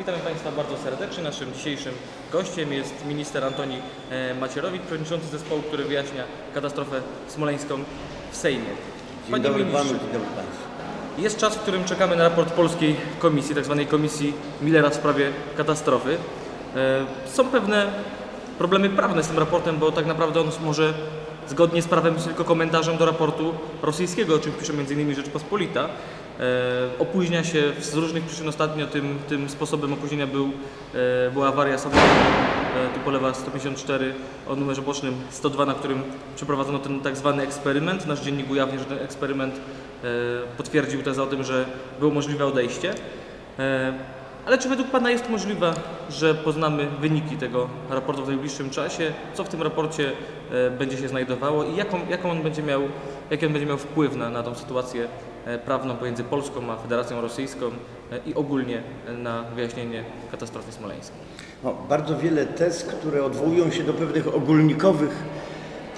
Witamy Państwa bardzo serdecznie. Naszym dzisiejszym gościem jest minister Antoni e, Macierowicz, przewodniczący zespołu, który wyjaśnia katastrofę smoleńską w Sejmie. Dzień Panie dobry ministrze, panu, dzień dobry państwu. Jest czas, w którym czekamy na raport polskiej komisji, tzw. komisji Millera w sprawie katastrofy. E, Są pewne problemy prawne z tym raportem, bo tak naprawdę on może zgodnie z prawem być tylko komentarzem do raportu rosyjskiego, o czym pisze m.in. Rzeczpospolita. E, Opóźnia się z różnych przyczyn ostatnio, tym, tym sposobem opóźnienia był, e, była awaria samolotu, e, tu polewa 154 o numerze bocznym 102, na którym przeprowadzono ten tak zwany eksperyment. Nasz dziennik ujawnia, że ten eksperyment potwierdził tezę o tym, że było możliwe odejście. Ale czy według Pana jest możliwe, że poznamy wyniki tego raportu w najbliższym czasie? Co w tym raporcie będzie się znajdowało i jaką, jaką on będzie miał, jaki on będzie miał wpływ na, na tą sytuację prawną pomiędzy Polską a Federacją Rosyjską e, i ogólnie e, na wyjaśnienie katastrofy smoleńskiej? No, bardzo wiele tez, które odwołują się do pewnych ogólnikowych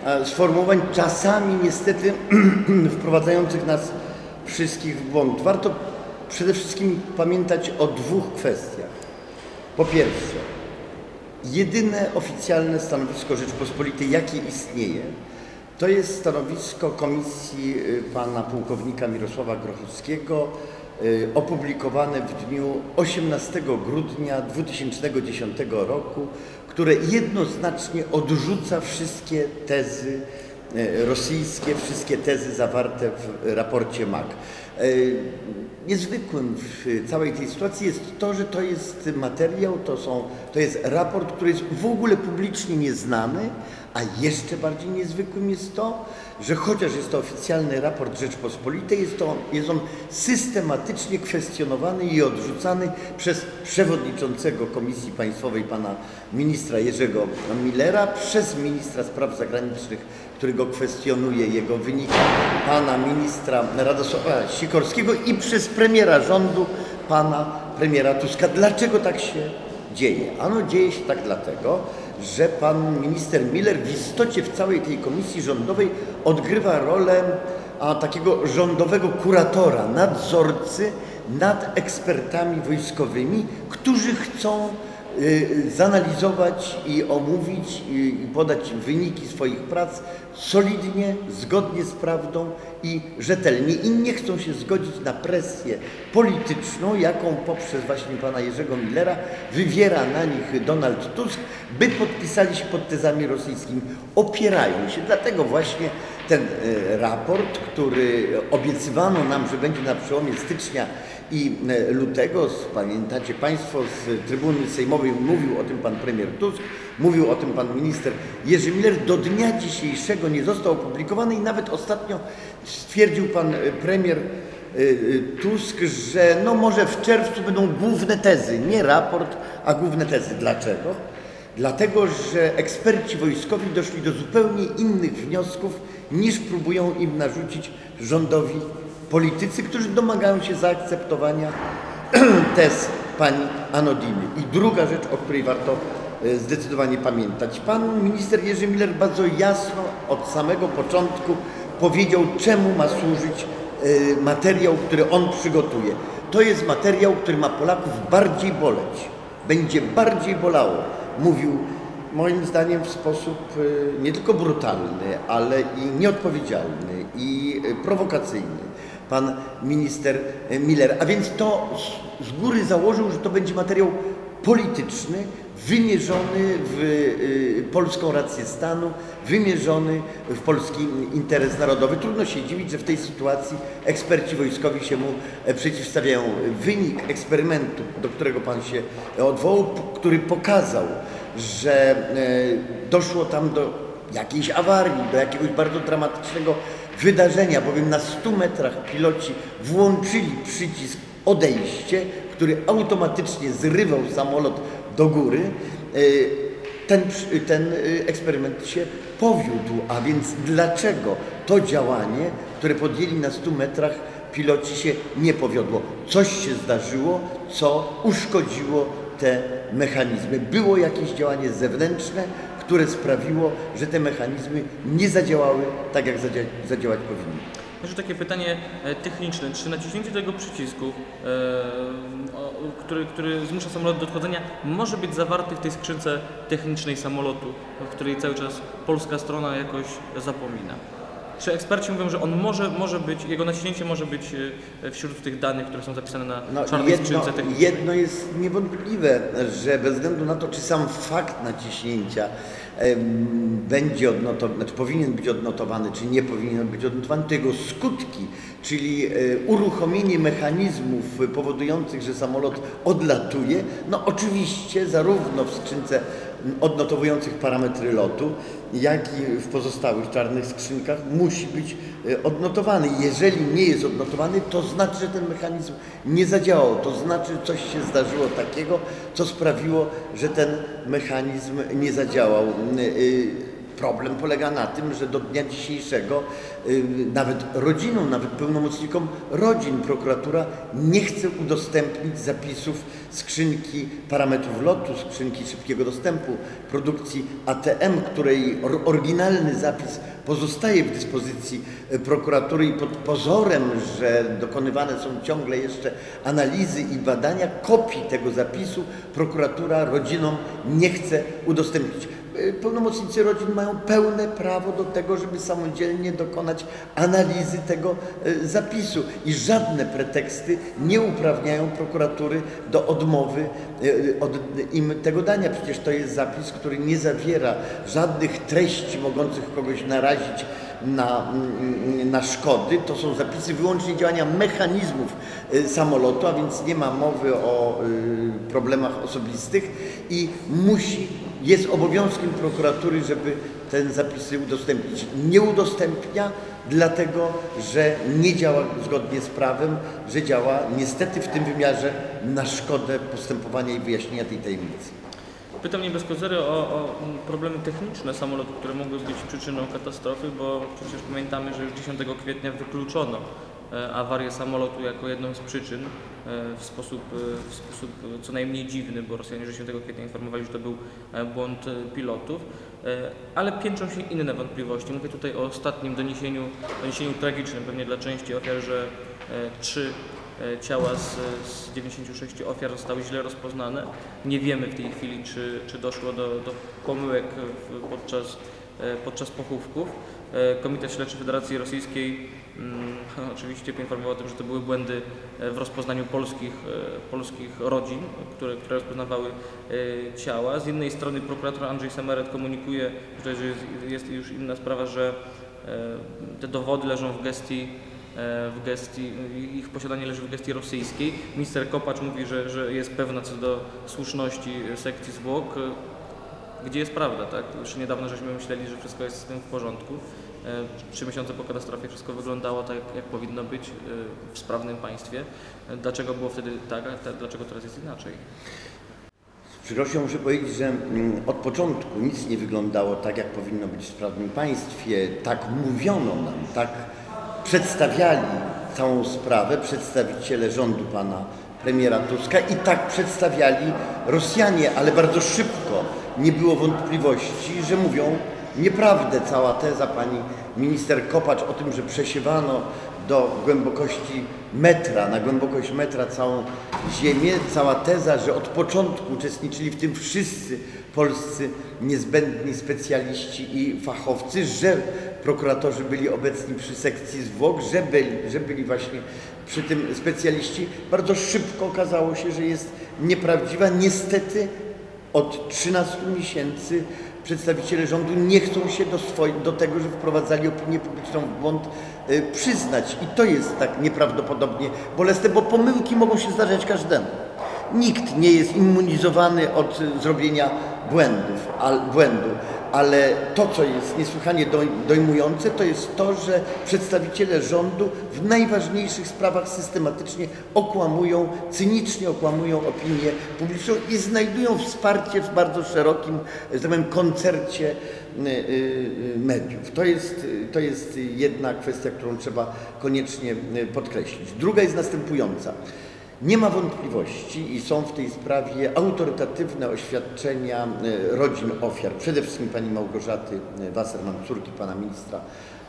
e, sformułowań, czasami niestety wprowadzających nas wszystkich w błąd. Warto przede wszystkim pamiętać o dwóch kwestiach. Po pierwsze, jedyne oficjalne stanowisko Rzeczpospolitej, jakie istnieje, to jest stanowisko komisji y, pana pułkownika Mirosława Grochowskiego, y, opublikowane w dniu 18 grudnia 2010 roku, które jednoznacznie odrzuca wszystkie tezy y, rosyjskie, wszystkie tezy zawarte w raporcie MAG. Niezwykłym w całej tej sytuacji jest to, że to jest materiał, to, są, to jest raport, który jest w ogóle publicznie nieznany, a jeszcze bardziej niezwykłym jest to, że chociaż jest to oficjalny raport Rzeczpospolitej, jest, to, jest on systematycznie kwestionowany i odrzucany przez przewodniczącego Komisji Państwowej, pana ministra Jerzego Millera, przez ministra spraw zagranicznych, który go kwestionuje, jego wyniki, pana ministra Radosława Sikorskiego i przez premiera rządu, pana premiera Tuska. Dlaczego tak się dzieje? Ano dzieje się tak dlatego, że pan minister Miller w istocie w całej tej komisji rządowej odgrywa rolę a, takiego rządowego kuratora, nadzorcy nad ekspertami wojskowymi, którzy chcą zanalizować i omówić i podać wyniki swoich prac solidnie, zgodnie z prawdą i rzetelnie. I nie chcą się zgodzić na presję polityczną, jaką poprzez właśnie pana Jerzego Millera wywiera na nich Donald Tusk, by podpisali się pod tezami rosyjskimi. Opierają się. Dlatego właśnie ten e, raport, który obiecywano nam, że będzie na przełomie stycznia i e, lutego, pamiętacie Państwo, z trybuny sejmowej mówił o tym pan premier Tusk, mówił o tym pan minister Jerzy Miller, do dnia dzisiejszego nie został opublikowany i nawet ostatnio stwierdził pan e, premier e, Tusk, że no może w czerwcu będą główne tezy, nie raport, a główne tezy. Dlaczego? Dlatego, że eksperci wojskowi doszli do zupełnie innych wniosków niż próbują im narzucić rządowi politycy, którzy domagają się zaakceptowania tez pani Anodiny. I druga rzecz, o której warto e, zdecydowanie pamiętać. Pan minister Jerzy Miller bardzo jasno od samego początku powiedział, czemu ma służyć e, materiał, który on przygotuje. To jest materiał, który ma Polaków bardziej boleć. Będzie bardziej bolało. Mówił moim zdaniem w sposób e, nie tylko brutalny, ale i nieodpowiedzialny i prowokacyjny pan minister Miller. A więc to z- góry założył, że to będzie materiał polityczny, wymierzony w y, polską rację stanu, wymierzony w polski interes narodowy. Trudno się dziwić, że w tej sytuacji eksperci wojskowi się mu e, przeciwstawiają. Wynik eksperymentu, do którego pan się odwołał, który pokazał, że e, doszło tam do jakiejś awarii, do jakiegoś bardzo dramatycznego wydarzenia, bowiem na 100 metrach piloci włączyli przycisk odejście, który automatycznie zrywał samolot do góry. Y, Ten, ten y, eksperyment się powiódł, a więc dlaczego to działanie, które podjęli na 100 metrach piloci się nie powiodło? Coś się zdarzyło, co uszkodziło te mechanizmy. Było jakieś działanie zewnętrzne, które sprawiło, że te mechanizmy nie zadziałały tak, jak zadzia- zadziałać powinny. Jeszcze takie pytanie e, techniczne. Czy naciśnięcie tego przycisku, e, o, który, który zmusza samolot do odchodzenia, może być zawarty w tej skrzynce technicznej samolotu, w której cały czas polska strona jakoś zapomina? Czy eksperci mówią, że on może, może być, jego naciśnięcie może być e, wśród tych danych, które są zapisane na No, czarnej jedno, skrzynce technicznej? jedno jest niewątpliwe, że bez względu na to, czy sam fakt naciśnięcia em, będzie odnotowany, znaczy powinien być odnotowany, czy nie powinien być odnotowany, to jego skutki, czyli e, uruchomienie mechanizmów powodujących, że samolot odlatuje, no oczywiście zarówno w skrzynce odnotowujących parametry lotu, jak i w pozostałych czarnych skrzynkach musi być e, odnotowany. Jeżeli nie jest odnotowany, to znaczy, że ten mechanizm nie zadziałał. To znaczy, coś się zdarzyło takiego, co sprawiło, że ten mechanizm nie zadziałał. Problem polega na tym, że do dnia dzisiejszego y, nawet rodzinom, nawet pełnomocnikom rodzin prokuratura nie chce udostępnić zapisów skrzynki parametrów lotu, skrzynki szybkiego dostępu, produkcji ATM, której or- oryginalny zapis pozostaje w dyspozycji y, prokuratury i pod pozorem, że dokonywane są ciągle jeszcze analizy i badania, kopii tego zapisu prokuratura rodzinom nie chce udostępnić. Y, Pełnomocnicy rodzin mają pełne prawo do tego, żeby samodzielnie dokonać analizy tego y, zapisu i żadne preteksty nie uprawniają prokuratury do odmowy y, od im tego dania. Przecież to jest zapis, który nie zawiera żadnych treści mogących kogoś narazić na, mm, na szkody. To są zapisy wyłącznie działania mechanizmów samolotu, a więc nie ma mowy o problemach osobistych i musi jest obowiązkiem prokuratury, żeby te zapisy udostępnić. Nie udostępnia, dlatego że nie działa zgodnie z prawem, że działa niestety w tym wymiarze na szkodę postępowania i wyjaśnienia tej tajemnicy. Pytam nie bez kozery o, o problemy techniczne samolotu, które mogły być przyczyną katastrofy, bo przecież pamiętamy, że już 10 kwietnia wykluczono e, awarię samolotu jako jedną z przyczyn w sposób, e, w sposób e, co najmniej dziwny, bo Rosjanie 10 kwietnia informowali, że to był e, błąd e, pilotów, E, ale piętrzą się inne wątpliwości. Mówię tutaj o ostatnim doniesieniu, doniesieniu tragicznym pewnie dla części ofiar, że e, trzy E, Ciała z, z 96 ofiar zostały źle rozpoznane. Nie wiemy w tej chwili, czy, czy doszło do, do pomyłek podczas, e, podczas pochówków. E, Komitet Śledczy Federacji Rosyjskiej oczywiście poinformował o tym, że to były błędy e, w rozpoznaniu polskich, e, polskich rodzin, które, które rozpoznawały e, ciała. Z innej strony prokurator Andrzej Semeret komunikuje, że jest, jest już inna sprawa, że te dowody leżą w gestii w gestii, ich posiadanie leży w gestii rosyjskiej. Minister Kopacz mówi, że, że jest pewna co do słuszności sekcji zwłok. Gdzie jest prawda, tak? Już niedawno żeśmy myśleli, że wszystko jest z tym w porządku. E, Trzy miesiące po katastrofie wszystko wyglądało tak, jak powinno być e, w sprawnym państwie. E, Dlaczego było wtedy tak, a dlaczego teraz jest inaczej? Z przykrością muszę powiedzieć, że mm, od początku nic nie wyglądało tak, jak powinno być w sprawnym państwie. Tak mówiono nam, tak przedstawiali całą sprawę przedstawiciele rządu pana premiera Tuska i tak przedstawiali Rosjanie, ale bardzo szybko nie było wątpliwości, że mówią nieprawdę. Cała teza pani minister Kopacz o tym, że przesiewano do głębokości metra, na głębokość metra całą ziemię, cała teza, że od początku uczestniczyli w tym wszyscy polscy niezbędni specjaliści i fachowcy, że prokuratorzy byli obecni przy sekcji zwłok, że byli, że byli właśnie przy tym specjaliści, bardzo szybko okazało się, że jest nieprawdziwa. Niestety od 13 miesięcy przedstawiciele rządu nie chcą się do, swoi, do tego, że wprowadzali opinię publiczną w błąd, y, przyznać. I to jest tak nieprawdopodobnie bolesne, bo pomyłki mogą się zdarzać każdemu. Nikt nie jest immunizowany od y, zrobienia błędów, al, błędu, ale to, co jest niesłychanie doj, dojmujące, to jest to, że przedstawiciele rządu w najważniejszych sprawach systematycznie okłamują, cynicznie okłamują opinię publiczną i znajdują wsparcie w bardzo szerokim, że tak koncercie y, y, mediów. To jest, to jest jedna kwestia, którą trzeba koniecznie y, podkreślić. Druga jest następująca. Nie ma wątpliwości i są w tej sprawie autorytatywne oświadczenia e, rodzin ofiar, przede wszystkim pani Małgorzaty e, Wasserman, córki pana ministra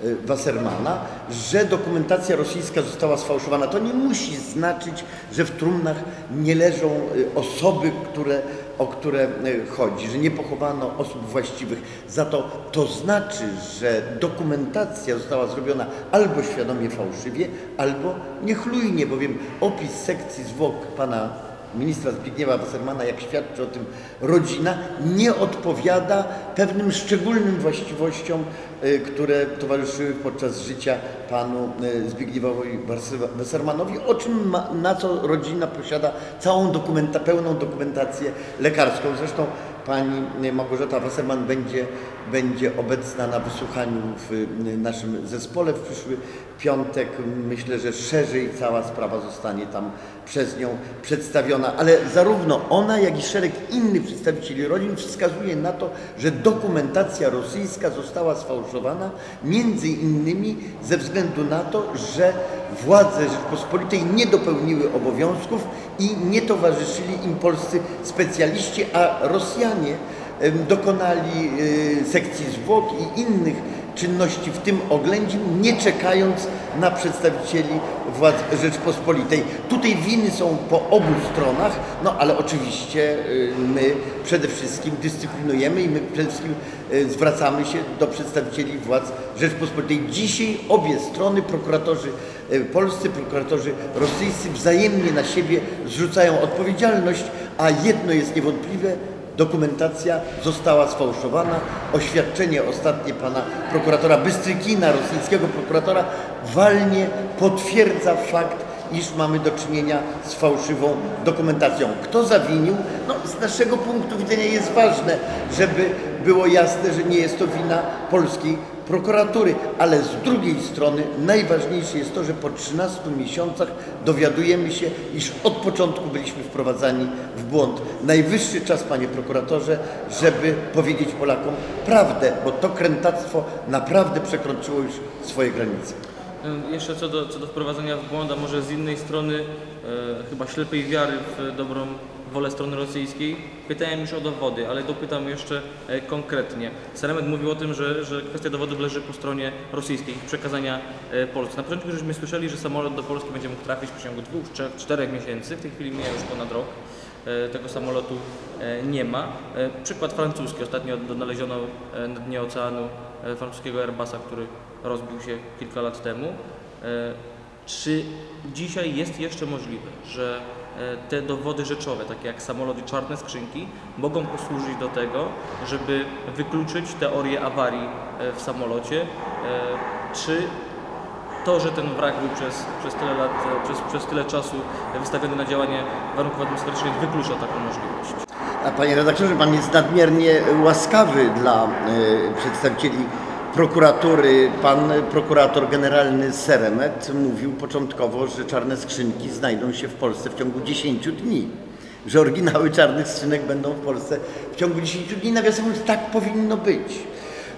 e, Wassermana, że dokumentacja rosyjska została sfałszowana. To nie musi znaczyć, że w trumnach nie leżą osoby, które, o które e, chodzi, że nie pochowano osób właściwych. Za to to znaczy, że dokumentacja została zrobiona albo świadomie fałszywie, albo niechlujnie, bowiem opis sekcji zwłok pana ministra Zbigniewa Wassermana, jak świadczy o tym rodzina, nie odpowiada pewnym szczególnym właściwościom, y, które towarzyszyły podczas życia panu y, Zbigniewowi Wasser- Wassermanowi, o czym ma, na co rodzina posiada całą dokumenta, pełną dokumentację lekarską. Zresztą pani y, Małgorzata Wasserman będzie, będzie obecna na wysłuchaniu w naszym zespole w przyszły piątek. Myślę, że szerzej cała sprawa zostanie tam przez nią przedstawiona, ale zarówno ona, jak i szereg innych przedstawicieli rodzin wskazuje na to, że dokumentacja rosyjska została sfałszowana między innymi ze względu na to, że władze Rzeczpospolitej nie dopełniły obowiązków i nie towarzyszyli im polscy specjaliści, a Rosjanie dokonali y, sekcji zwłok i innych czynności w tym oględzin, nie czekając na przedstawicieli władz Rzeczpospolitej. Tutaj winy są po obu stronach, no ale oczywiście y, my przede wszystkim dyscyplinujemy i my przede wszystkim y, zwracamy się do przedstawicieli władz Rzeczpospolitej. Dzisiaj obie strony, prokuratorzy y, polscy, prokuratorzy rosyjscy wzajemnie na siebie zrzucają odpowiedzialność, a jedno jest niewątpliwe, dokumentacja została sfałszowana. Oświadczenie ostatnie pana prokuratora Bystrykina, rosyjskiego prokuratora, walnie potwierdza fakt, iż mamy do czynienia z fałszywą dokumentacją. Kto zawinił? No, z naszego punktu widzenia jest ważne, żeby było jasne, że nie jest to wina polskiej prokuratury, ale z drugiej strony najważniejsze jest to, że po 13 miesiącach dowiadujemy się, iż od początku byliśmy wprowadzani w błąd. Najwyższy czas, panie prokuratorze, żeby powiedzieć Polakom prawdę, bo to krętactwo naprawdę przekroczyło już swoje granice. Jeszcze co do, co do wprowadzenia w błąd, a może z innej strony e, chyba ślepej wiary w dobrą wolę strony rosyjskiej. Pytałem już o dowody, ale dopytam jeszcze e, konkretnie. Saremet mówił o tym, że, że kwestia dowodów leży po stronie rosyjskiej, przekazania e, Polsce. Na początku żeśmy słyszeli, że samolot do Polski będzie mógł trafić w przeciągu dwóch, trzech, czterech miesięcy. W tej chwili mija już ponad rok. E, Tego samolotu nie ma. Przykład francuski. Ostatnio odnaleziono na dnie oceanu francuskiego Airbusa, który rozbił się kilka lat temu. Czy dzisiaj jest jeszcze możliwe, że te dowody rzeczowe, takie jak samolot i czarne skrzynki, mogą posłużyć do tego, żeby wykluczyć teorię awarii e, w samolocie? E, Czy to, że ten wrak był przez, przez tyle lat, e, przez, przez tyle czasu wystawiony na działanie warunków atmosferycznych, wyklucza taką możliwość? A panie redaktorze, pan jest nadmiernie łaskawy dla e, przedstawicieli prokuratury. Pan prokurator generalny Seremet mówił początkowo, że czarne skrzynki znajdą się w Polsce w ciągu 10 dni. Że oryginały czarnych skrzynek będą w Polsce w ciągu 10 dni. Nawiasem mówiąc, tak powinno być.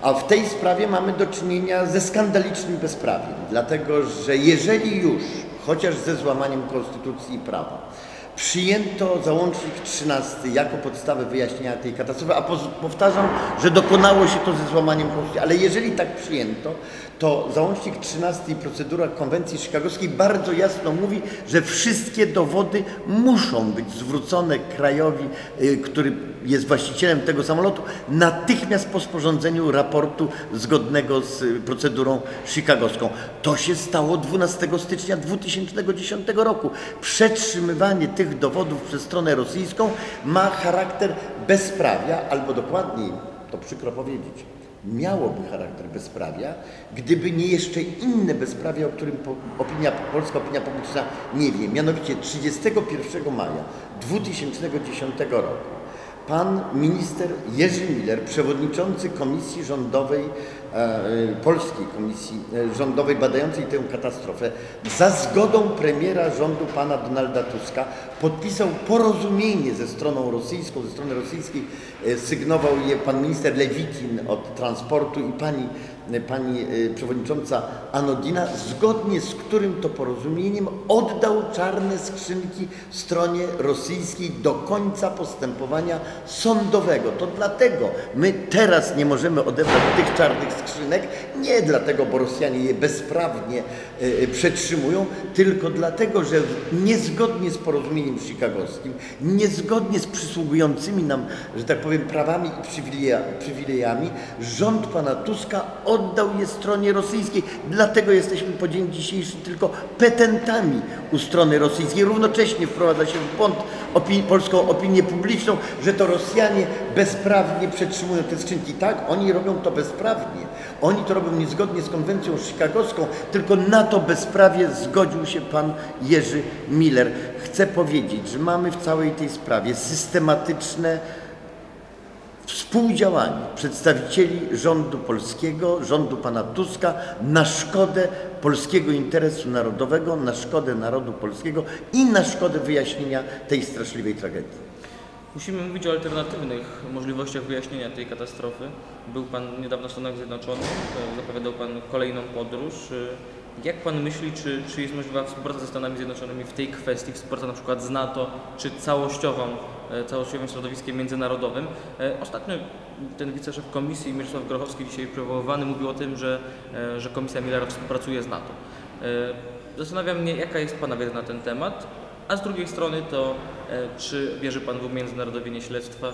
A w tej sprawie mamy do czynienia ze skandalicznym bezprawiem, dlatego że jeżeli już, chociaż ze złamaniem konstytucji i prawa, przyjęto załącznik 13 jako podstawę wyjaśnienia tej katastrofy, a powtarzam, że dokonało się to ze złamaniem konstytucji, ale jeżeli tak przyjęto, to załącznik 13 i procedura konwencji chicagowskiej bardzo jasno mówi, że wszystkie dowody muszą być zwrócone krajowi, y, który jest właścicielem tego samolotu, natychmiast po sporządzeniu raportu zgodnego z y, procedurą chicagowską. To się stało 12 stycznia 2010 roku. Przetrzymywanie tych dowodów przez stronę rosyjską ma charakter bezprawia, albo dokładniej, to przykro powiedzieć, miałoby charakter bezprawia, gdyby nie jeszcze inne bezprawia, o którym opinia, polska opinia publiczna nie wie. Mianowicie 31 maja 2010 roku pan minister Jerzy Miller, przewodniczący komisji rządowej e, Polskiej Komisji e, Rządowej badającej tę katastrofę za zgodą premiera rządu pana Donalda Tuska podpisał porozumienie ze stroną rosyjską, ze strony rosyjskiej e, sygnował je pan minister Lewitin od transportu i pani, e, pani e, przewodnicząca Anodina, zgodnie z którym to porozumieniem oddał czarne skrzynki stronie rosyjskiej do końca postępowania sądowego. To dlatego my teraz nie możemy odebrać tych czarnych skrzynek, nie dlatego, bo Rosjanie je bezprawnie e, e, przetrzymują, tylko dlatego, że niezgodnie z porozumieniem chicagowskim, niezgodnie z przysługującymi nam, że tak powiem, prawami i przywileja, przywilejami, rząd pana Tuska oddał je stronie rosyjskiej. Dlatego jesteśmy po dzień dzisiejszy tylko petentami u strony rosyjskiej. Równocześnie wprowadza się w błąd opini- polską opinię publiczną, że to Rosjanie bezprawnie przetrzymują te skrzynki. Tak, oni robią to bezprawnie. Oni to robią niezgodnie z konwencją chicagowską, tylko na to bezprawie zgodził się pan Jerzy Miller. Chcę powiedzieć, że mamy w całej tej sprawie systematyczne współdziałanie przedstawicieli rządu polskiego, rządu pana Tuska na szkodę polskiego interesu narodowego, na szkodę narodu polskiego i na szkodę wyjaśnienia tej straszliwej tragedii. Musimy mówić o alternatywnych możliwościach wyjaśnienia tej katastrofy. Był Pan niedawno w Stanach Zjednoczonych, e, zapowiadał Pan kolejną podróż. Jak Pan myśli, czy, czy jest możliwa współpraca ze Stanami Zjednoczonymi w tej kwestii, współpraca na przykład z NATO, czy całościową, e, całościowym środowiskiem międzynarodowym? E, Ostatnio ten wiceszef komisji Mieczysław Grochowski, dzisiaj przywoływany, mówił o tym, że, e, że Komisja Millera współpracuje z NATO. E, Zastanawia mnie, jaka jest Pana wiedza na ten temat, a z drugiej strony to, czy wierzy Pan w umiędzynarodowienie śledztwa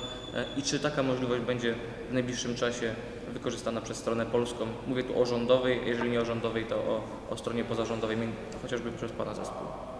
i czy taka możliwość będzie w najbliższym czasie wykorzystana przez stronę polską? Mówię tu o rządowej, jeżeli nie o rządowej, to o, o stronie pozarządowej, chociażby przez Pana zespół.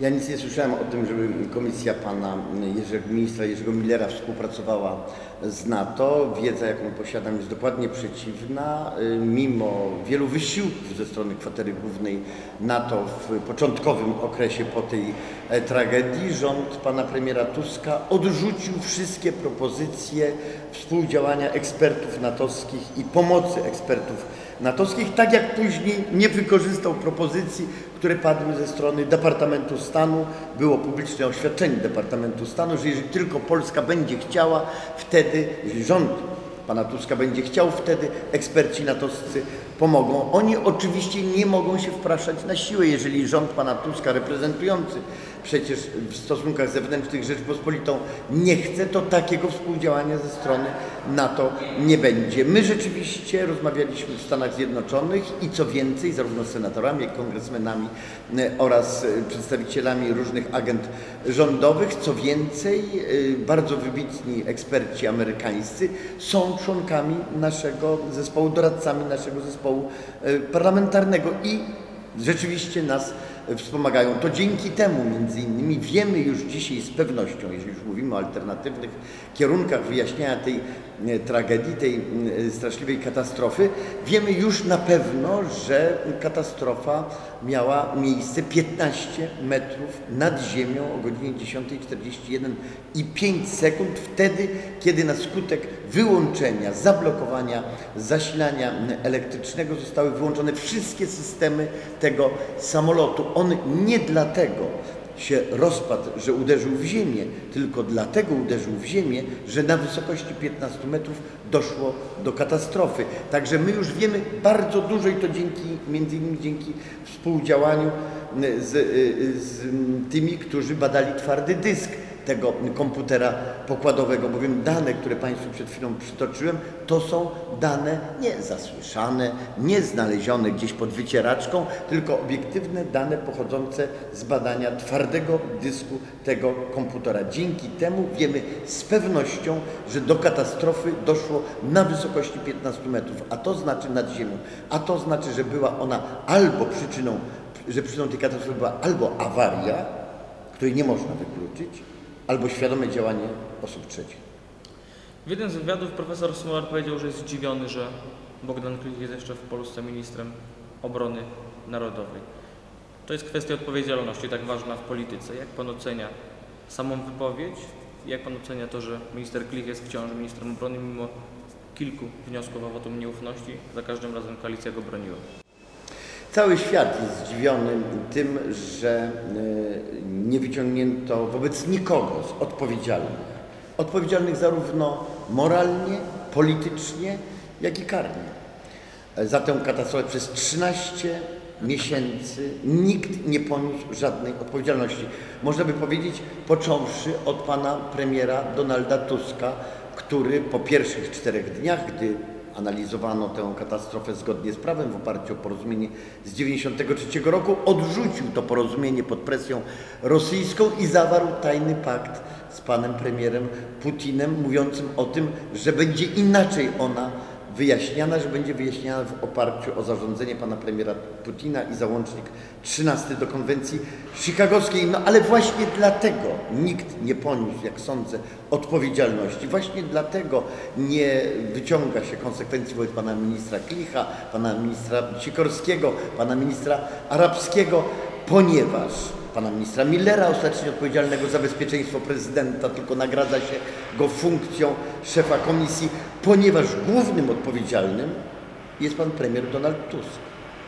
Ja nic nie słyszałem o tym, żeby komisja pana Jerzego, ministra Jerzego Millera współpracowała z NATO. Wiedza, jaką posiadam, jest dokładnie przeciwna. Y, Mimo wielu wysiłków ze strony kwatery głównej NATO w początkowym okresie po tej e, tragedii, rząd pana premiera Tuska odrzucił wszystkie propozycje współdziałania ekspertów natowskich i pomocy ekspertów natowskich, tak jak później nie wykorzystał propozycji, które padły ze strony Departamentu Stanu. Było publiczne oświadczenie Departamentu Stanu, że jeżeli tylko Polska będzie chciała, wtedy, jeżeli rząd pana Tuska będzie chciał, wtedy eksperci natowscy pomogą. Oni oczywiście nie mogą się wpraszać na siłę, jeżeli rząd pana Tuska reprezentujący przecież w stosunkach zewnętrznych Rzeczpospolitą nie chce, to takiego współdziałania ze strony NATO nie będzie. My rzeczywiście rozmawialiśmy w Stanach Zjednoczonych i co więcej, zarówno z senatorami, jak i kongresmenami e, oraz e, przedstawicielami różnych agent rządowych, co więcej, e, bardzo wybitni eksperci amerykańscy są członkami naszego zespołu, doradcami naszego zespołu e, parlamentarnego i rzeczywiście nas wspomagają. To dzięki temu między innymi wiemy już dzisiaj z pewnością, jeżeli już mówimy o alternatywnych kierunkach wyjaśniania tej e, tragedii, tej e, straszliwej katastrofy, wiemy już na pewno, że katastrofa miała miejsce 15 metrów nad ziemią o godzinie 10.41 i 5 sekund, wtedy, kiedy na skutek wyłączenia, zablokowania zasilania elektrycznego zostały wyłączone wszystkie systemy tego samolotu. On nie dlatego się rozpadł, że uderzył w ziemię, tylko dlatego uderzył w ziemię, że na wysokości 15 metrów doszło do katastrofy. Także my już wiemy bardzo dużo i to dzięki, między innymi dzięki współdziałaniu z, z tymi, którzy badali twardy dysk tego komputera pokładowego, bowiem dane, które Państwu przed chwilą przytoczyłem, to są dane nie zasłyszane, nie znalezione gdzieś pod wycieraczką, tylko obiektywne dane pochodzące z badania twardego dysku tego komputera. Dzięki temu wiemy z pewnością, że do katastrofy doszło na wysokości 15 metrów, a to znaczy nad ziemią, a to znaczy, że była ona albo przyczyną, że przyczyną tej katastrofy była albo awaria, której nie można wykluczyć, albo świadome działanie osób trzecich. W jednym z wywiadów profesor Smolar powiedział, że jest zdziwiony, że Bogdan Klich jest jeszcze w Polsce ministrem obrony narodowej. To jest kwestia odpowiedzialności, tak ważna w polityce. Jak pan ocenia samą wypowiedź? Jak pan ocenia to, że minister Klich jest wciąż ministrem obrony, mimo kilku wniosków o wotum nieufności. Za każdym razem koalicja go broniła. Cały świat jest zdziwiony tym, że e, nie wyciągnięto wobec nikogo z odpowiedzialnych. Odpowiedzialnych zarówno moralnie, politycznie, jak i karnie. E, Za tę katastrofę przez 13 miesięcy nikt nie poniósł żadnej odpowiedzialności. Można by powiedzieć, począwszy od pana premiera Donalda Tuska, który po pierwszych czterech dniach, gdy analizowano tę katastrofę zgodnie z prawem w oparciu o porozumienie z 1993 roku, odrzucił to porozumienie pod presją rosyjską i zawarł tajny pakt z panem premierem Putinem, mówiącym o tym, że będzie inaczej ona wyjaśniana, że będzie wyjaśniana w oparciu o zarządzenie pana premiera Putina i załącznik 13 do konwencji chicagowskiej. No ale właśnie dlatego nikt nie poniósł, jak sądzę, odpowiedzialności. Właśnie dlatego nie wyciąga się konsekwencji wobec pana ministra Klicha, pana ministra Sikorskiego, pana ministra Arabskiego, ponieważ pana ministra Millera, ostatecznie odpowiedzialnego za bezpieczeństwo prezydenta, tylko nagradza się go funkcją szefa komisji, ponieważ głównym odpowiedzialnym jest pan premier Donald Tusk.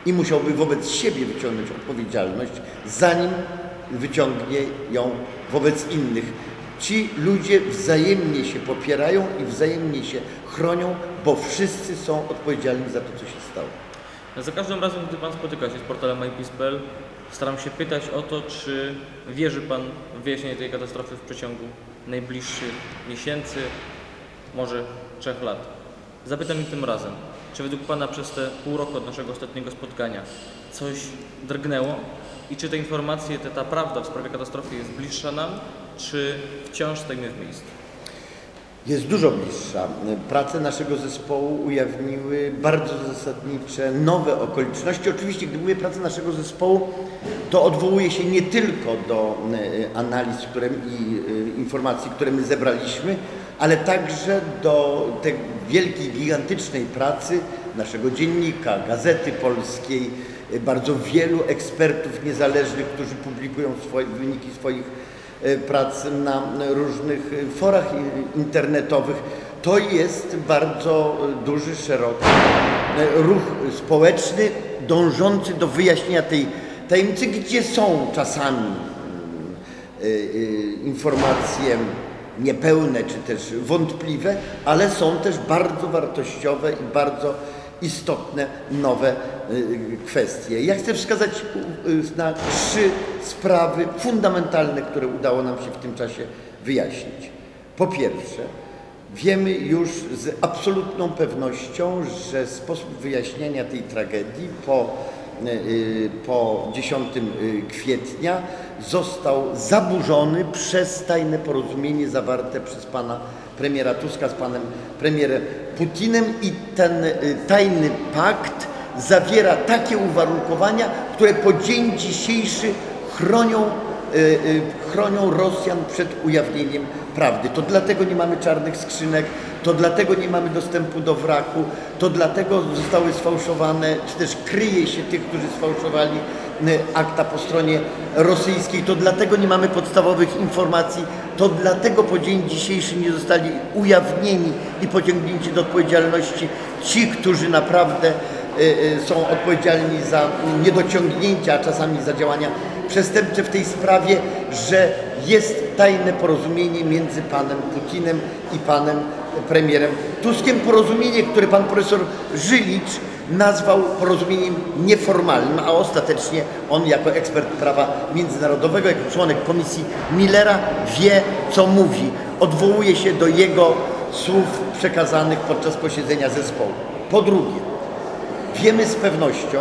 I musiałby wobec siebie wyciągnąć odpowiedzialność, zanim wyciągnie ją wobec innych. Ci ludzie wzajemnie się popierają i wzajemnie się chronią, bo wszyscy są odpowiedzialni za to, co się stało. Za każdym razem, gdy Pan spotyka się z portalem mypeace.pl, staram się pytać o to, czy wierzy Pan w wyjaśnienie tej katastrofy w przeciągu najbliższych miesięcy, może trzech lat. Zapytam i tym razem, czy według Pana przez te pół roku od naszego ostatniego spotkania coś drgnęło i czy te informacje, ta prawda w sprawie katastrofy jest bliższa nam, czy wciąż stoimy w miejscu? Jest dużo bliższa. Prace naszego zespołu ujawniły bardzo zasadnicze, nowe okoliczności. Oczywiście, gdy mówię prace naszego zespołu, to odwołuję się nie tylko do e, analiz które, i e, informacji, które my zebraliśmy, ale także do tej wielkiej, gigantycznej pracy naszego dziennika, Gazety Polskiej, e, bardzo wielu ekspertów niezależnych, którzy publikują swoje, wyniki swoich prac na różnych e, forach internetowych. To jest bardzo e, duży, szeroki e, ruch społeczny dążący do wyjaśnienia tej tajemnicy, gdzie są czasami mm, e, e, informacje niepełne czy też wątpliwe, ale są też bardzo wartościowe i bardzo istotne nowe kwestie. Ja chcę wskazać y, na trzy sprawy fundamentalne, które udało nam się w tym czasie wyjaśnić. Po pierwsze, wiemy już z absolutną pewnością, że sposób wyjaśnienia tej tragedii po, y, y, po 10 y, kwietnia został zaburzony przez tajne porozumienie zawarte przez pana premiera Tuska z panem premierem Putinem i ten y, tajny pakt zawiera takie uwarunkowania, które po dzień dzisiejszy chronią, y, y, chronią Rosjan przed ujawnieniem prawdy. To dlatego nie mamy czarnych skrzynek, to dlatego nie mamy dostępu do wraku, to dlatego zostały sfałszowane, czy też kryje się tych, którzy sfałszowali y, akta po stronie rosyjskiej, to dlatego nie mamy podstawowych informacji, to dlatego po dzień dzisiejszy nie zostali ujawnieni i pociągnięci do odpowiedzialności ci, którzy naprawdę są odpowiedzialni za niedociągnięcia, a czasami za działania przestępcze w tej sprawie, że jest tajne porozumienie między panem Putinem i panem premierem Tuskiem. Porozumienie, które pan profesor Żylicz nazwał porozumieniem nieformalnym, a ostatecznie on jako ekspert prawa międzynarodowego, jako członek komisji Millera wie, co mówi. Odwołuje się do jego słów przekazanych podczas posiedzenia zespołu. Po drugie, wiemy z pewnością,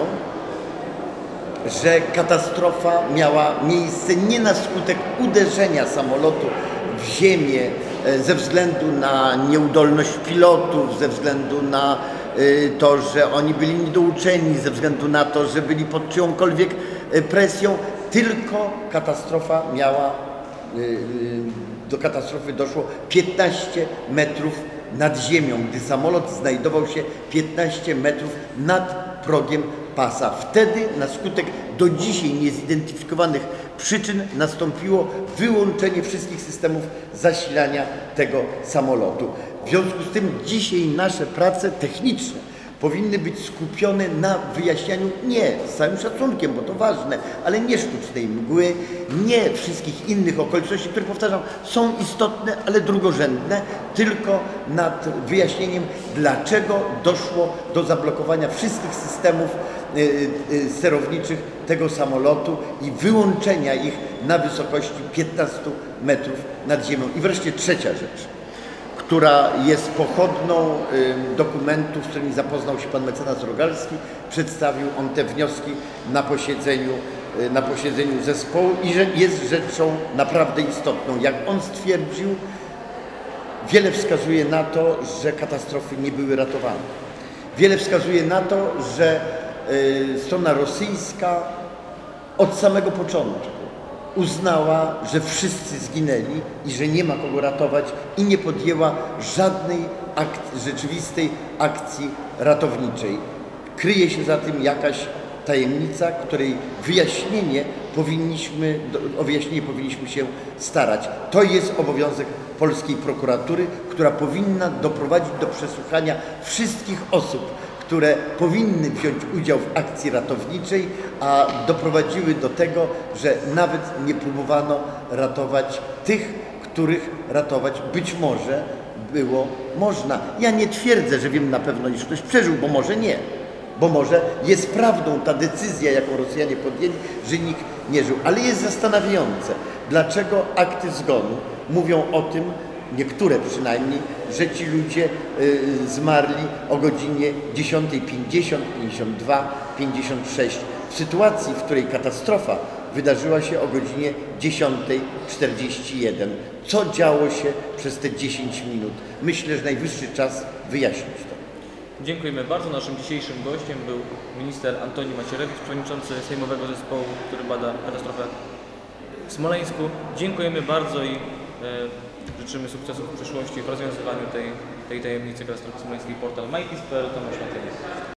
że katastrofa miała miejsce nie na skutek uderzenia samolotu w ziemię e, ze względu na nieudolność pilotów, ze względu na e, to, że oni byli niedouczeni, ze względu na to, że byli pod czyjąkolwiek e, presją, tylko katastrofa miała, do katastrofy doszło 15 metrów nad ziemią, gdy samolot znajdował się 15 metrów nad progiem pasa. Wtedy na skutek do dzisiaj niezidentyfikowanych przyczyn nastąpiło wyłączenie wszystkich systemów zasilania tego samolotu. W związku z tym dzisiaj nasze prace techniczne powinny być skupione na wyjaśnianiu nie, z całym szacunkiem, bo to ważne, ale nie sztucznej mgły, nie wszystkich innych okoliczności, które powtarzam, są istotne, ale drugorzędne, tylko nad wyjaśnieniem, dlaczego doszło do zablokowania wszystkich systemów y, y, sterowniczych tego samolotu i wyłączenia ich na wysokości 15 metrów nad ziemią. I wreszcie trzecia rzecz która jest pochodną dokumentu, z którymi zapoznał się pan mecenas Rogalski. Przedstawił on te wnioski na posiedzeniu, y, na posiedzeniu zespołu i że jest rzeczą naprawdę istotną. Jak on stwierdził, wiele wskazuje na to, że katastrofy nie były ratowane. Wiele wskazuje na to, że y, strona rosyjska od samego początku uznała, że wszyscy zginęli i że nie ma kogo ratować i nie podjęła żadnej akt, rzeczywistej akcji ratowniczej. Kryje się za tym jakaś tajemnica, której wyjaśnienie powinniśmy, o wyjaśnienie powinniśmy się starać. To jest obowiązek polskiej prokuratury, która powinna doprowadzić do przesłuchania wszystkich osób, które powinny wziąć udział w akcji ratowniczej, a doprowadziły do tego, że nawet nie próbowano ratować tych, których ratować być może było można. Ja nie twierdzę, że wiem na pewno, iż ktoś przeżył, bo może nie. Bo może jest prawdą ta decyzja, jaką Rosjanie podjęli, że nikt nie żył. Ale jest zastanawiające, dlaczego akty zgonu mówią o tym, niektóre przynajmniej, że ci ludzie y, zmarli o godzinie 10.50, 52, 56. W sytuacji, w której katastrofa wydarzyła się o godzinie 10.41. Co działo się przez te 10 minut? Myślę, że najwyższy czas wyjaśnić to. Dziękujemy bardzo. Naszym dzisiejszym gościem był minister Antoni Macierewicz, przewodniczący Sejmowego Zespołu, który bada katastrofę w Smoleńsku. Dziękujemy bardzo i e, życzymy sukcesów w przyszłości w rozwiązywaniu tej, tej tajemnicy smoleńskiej. Portal MyPeace.pl Tomasz Matejewicz.